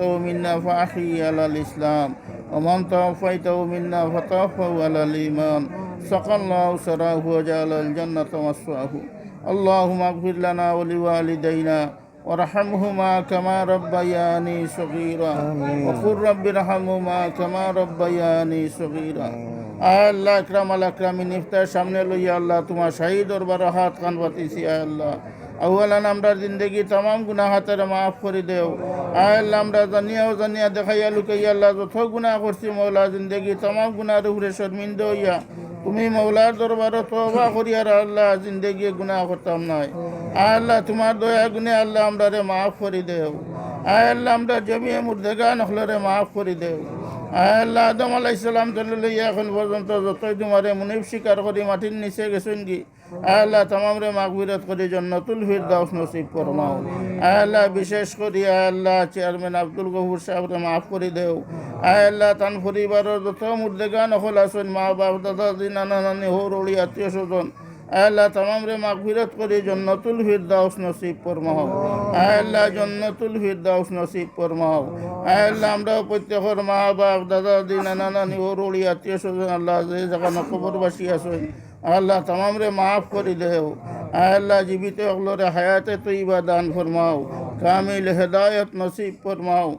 منا فأحيي على الإسلام ومن توفيته منا فتوفوا على الإيمان سقى الله سراه وجعل الجنة مسواه اللهم اغفر لنا ولوالدينا وارحمهما كما ربياني صغيرا وقل رب ارحمهما كما ربياني صغيرا আয় আল্লাহ আকরাম আল আকরামিন ইফতার সামনে লইয়া আল্লাহ তোমার শাহী দরবার হাত কান আয় আল্লাহ। আউ্লান আমরা জিন্দগি তামাম গুনাহ হাতের মাফ করে দেও। আল্লাহ, আমরা জানিয়াও জানিয়া দেখাইয়া লুকাইয়া আল্লাহ যত গুনাহ করছি, মৌলা, জিন্দগি তামাম গুনার উপরে শর্মিন্দ হইয়া। তুমি মৌলার দরবারও তবা করিয়ার আল্লাহ, জিন্দগি গুনাহ করতাম নাই। আল্লাহ, তোমার দয়া গুনে আল্লাহ আমরা রে মাফ করে দেও। আল্লাহ, আমরা জমিয়ে মুর্দেগা নখলরে মাফ করে দেও। আল্লাহ আদম আলাইসালাম তুলে এখন পর্যন্ত যতই তোমারে মুনিব স্বীকার করি, মাটির নিচে গেছেন কি? আল্লাহ তামামরে মাগবিরত করি, জন্নতুল ফিরদাউস নসিব ফরমাও। আয় আল্লাহ বিশেষ করি, আল্লাহ চেয়ারম্যান আব্দুল গফুর সাহেবরে মাফ করে দেও। আল্লাহ তান পরিবারের যত মুর্দেগা নকল আছেন মা বাপ দাদা দিন নানা নানি হৌর আত্মীয় স্বজন আল্লাহ তামামরে মাগফিরত করে, জন্নতুল ফিরদাউস নসিব ফরমাও। আল্লাহ জন্নতুল ফিরদাউস নসিব ফরমাও। আল্লাহ আমরা প্রত্যেকের মা, বাপ, দাদা দি নানা নানি ওর আত্মীয় স্বজন, আল্লাহ যে জায়গা নকবরবাসী আছেন, আল্লাহ তামামরে মাফ করে দেও। আল্লাহ জীবিত অগলরে হায়াতে তৈবা দান ফরমাও। কামিল হেদায়ত নসিব ফরমাও।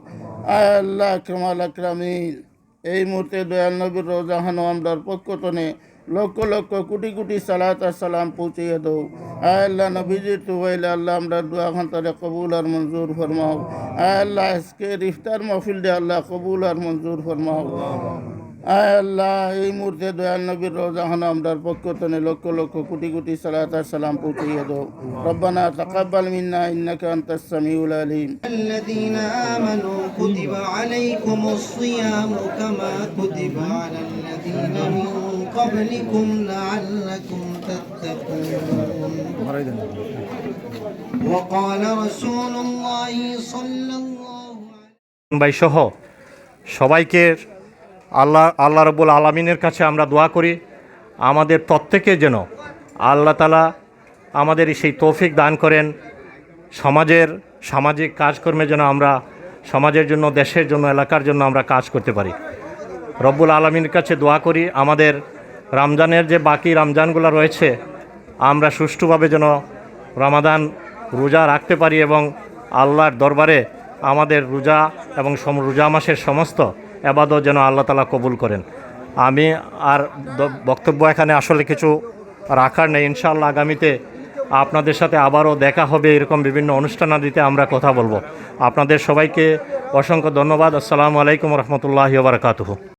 আল্লাহ কামাল আকরামিল এই মুহূর্তে দয়াল নবীর রোজাহানো আমদার পক্ষতনে লক্ষ লক্ষ কোটি কোটি সালাত সালাম পৌঁছিয়ে দৌ আয় আল্লাহ নবীজি তুবাইলে আল্লাহ আমরা দু ঘণ্টা কবুল আর মঞ্জুর ফরমাও। আয় আল্লাহ আজকে ইফতার মহফিল দে আল্লাহ কবুল আর মঞ্জুর ফরমাও। আয় আল্লাহ এই মুহূর্তে দয়াল নবীর রোজাহন আমরার পক্ষ তনে লক্ষ লক্ষ কোটি কোটি সালাত আর সালাম পৌঁছিয়ে দো রব্বানা তাকাব্বাল মিন্না ইন্নাকা আনতাস সামিউল আলিম। আল্লাযীনা আমানু কুতিবা আলাইকুমুস সিয়ামু কামা কুতিবা আলাল্লাযীনা মিন قبلكم لعلكم تتقون وقال رسول الله صلى الله عليه ভাই সহ সবাইকে আল্লাহ আল্লাহ রবুল আলমিনের কাছে আমরা দোয়া করি আমাদের প্রত্যেকে যেন আল্লাহ তালা আমাদের সেই তৌফিক দান করেন সমাজের সামাজিক কাজকর্মে যেন আমরা সমাজের জন্য দেশের জন্য এলাকার জন্য আমরা কাজ করতে পারি রব্বুল আলমীর কাছে দোয়া করি আমাদের রমজানের যে বাকি রমজানগুলো রয়েছে, আমরা সুষ্ঠুভাবে যেন রমাদান রোজা রাখতে পারি এবং আল্লাহর দরবারে আমাদের রোজা এবং রোজা মাসের সমস্ত এবাদত যেন আল্লাহ তালা কবুল করেন। আমি আর বক্তব্য এখানে আসলে কিছু রাখার নেই। ইনশাআল্লাহ আগামীতে আপনাদের সাথে আবারও দেখা হবে, এরকম বিভিন্ন অনুষ্ঠানাদিতে আমরা কথা বলব। আপনাদের সবাইকে অসংখ্য ধন্যবাদ। আসসালামু আলাইকুম রহমতুল্লাহি বারকাতুহু।